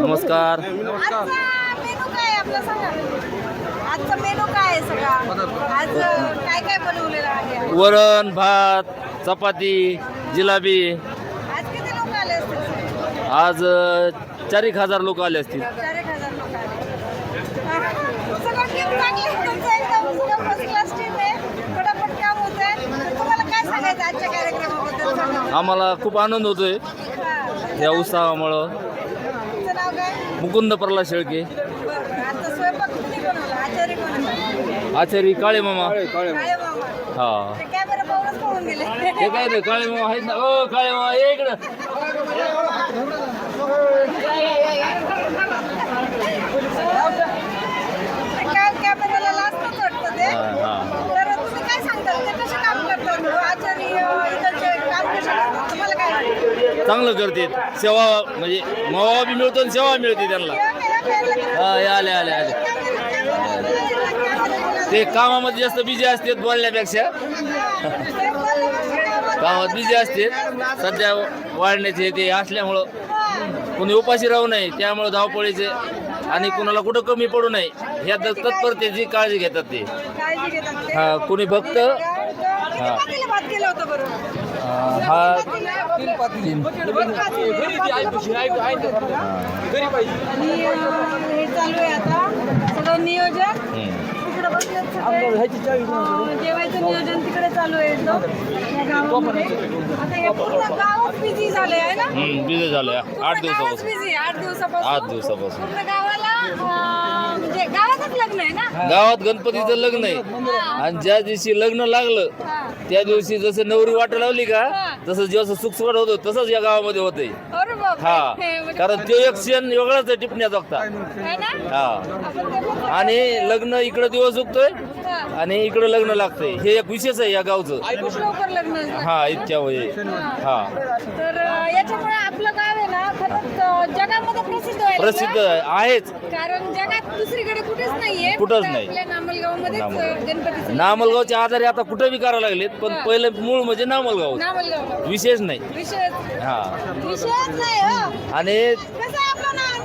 नमस्कार. आजचा मेनू काय आपला सांगा? आजचा मेनू काय आहे सगळा? आज काय काय बनवलेलं आहे? वरण भात चपाती जिलाबी. आज किती लोक आले असतील आज अ, चार एक हजार लोक आले असतील. चार एक हजार लोक आले. सगळं टीम चांगली आहे? तुमचं एकदम सगळं फर्स्ट क्लास टीम आहे. फटाफट काम होत आहे तुम्हाला काय सांगायचं आजच्या कार्यक्रमाबद्दल? सांगा आम्हाला खूप आनंद होतोय. या उत्साहामुळं. मुकुंद प्रल्हाद शेळके. आचारी काळे मामा. हा. ते ते काय नाही काळे मामा आहेत ना? ओ काळे मामा इकडं काय कॅमेराला लाजतच वाटतं ते हा, हा. तर तुम्ही काय सांगताल ते कसे काम करतात आचारी इकडचे काम कसे करतात तुम्हाला काय वाटतं? चांगलं करते. सेवा म्हणजे मावा बी मिळतो आणि सेवा मिळते त्यांना. हा आले आले आले. ते कामामध्ये जास्त बिझी असतात बोलण्यापेक्षा. कामात बिझी असते सध्या वाढण्याचे ते असल्यामुळं कोणी उपाशी राहू नये त्यामुळं धावपळीचे आणि कुणाला कुठं कमी पडू नये ह्या तत्परतेची काळजी घेतात ते. हा कोणी भक्त किती हा. पातेलं भात केलं होतं बरोबर अं, हा तीन आणि अं, हे चालू आहे आता. सगळं नियोजन. हम्म. तिकडे बसलेत सगळे. अं, जेवायचं नियोजन चालू आहे एकदम या गावामध्ये. आता हे पूर्ण गावच बिझी झाले आहे ना? हम्म बिझी झालं आठ दिवसापासून. बिझी आठ दिवसापासून. आठ दिवसापासून. पूर्ण गावाला अं, म्हणजे गावातच लग्न आहे ना? गावात गणपतीचं लग्न आहे. आणि ज्या दिवशी लग्न लागलं हा. त्या दिवशी जसं नवरी वाट लावली का. तसं जसं सुखसुखाट होतो तसंच या गावामध्ये होतंय. अरे बापरे. हा. म्हणजे कारण तो एक क्षण वेगळाच आहे टिपण्याचा है. ते आणि लग्न इकडं दिवस उगतोय. आणि इकडं लग्न लागतंय. हे एक विशेष आहे या गावचं. खूप लवकर लग्न. हा इतक्या वय. हा. तर अं, याच्यामुळे आपलं गाव आहे ना खरंच अं, जगामध्ये प्रसिद्ध व्हायला प्रसिद्ध लागलं. आहेच. कारण जगात दुसरीकडे कुठेच नाहीये. कुठंच फक्त नाही. आपल्या नामलगावमध्येच नामलगाव. नामलगावचे आधारे आता कुठं बी करायला लागलेत पण. पहिलं मूळ म्हणजे नामलगाव. नामलगाव. विशेष नाही. हा. विषयच नाही हो. आणि कसं आहे आपलं ना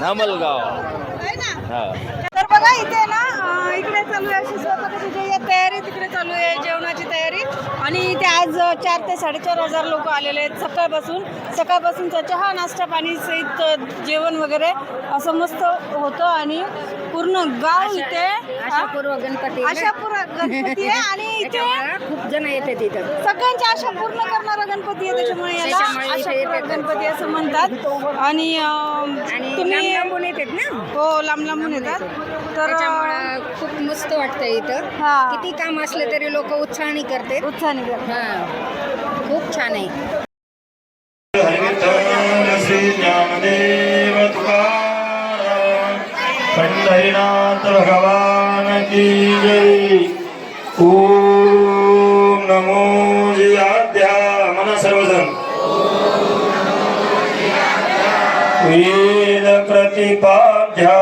नामलगाव. तर बघा इथे ना इकडे चालू आहे अशी स्वतःची जे तयारी तिकडे चालू आहे जेवणाची तयारी. आणि इथे आज चार ते साडेचार हजार लोक आलेले आहेत सकाळपासून. सकाळपासूनचा चहा नाश्ता पाणी सहित जेवण वगैरे असं मस्त होतं आणि पूर्ण गाव इथे आशापूर्व गणपती. आशापुरा गणपती आहे आणि इथे खूप जण येते तिथं सगळ्यांची आशा पूर्ण करणारा गणपती आहे त्याच्यामुळे याला त्याच्यामुळे इथे आशापुरा येतात. गणपती असं म्हणतात. आणि तुम्ही लांब लांबून येतात ना? हो लांब लांबून येतात. तर खूप मस्त वाटतं इथं. किती काम असलं तरी लोक उत्साहाने करते उत्साहाने करतात. खूप छान आहे. पंढरीनाथ भगवान की जय। ओम नमो जियाद्या मन सर्वजण। वेद प्रतिपाद्या।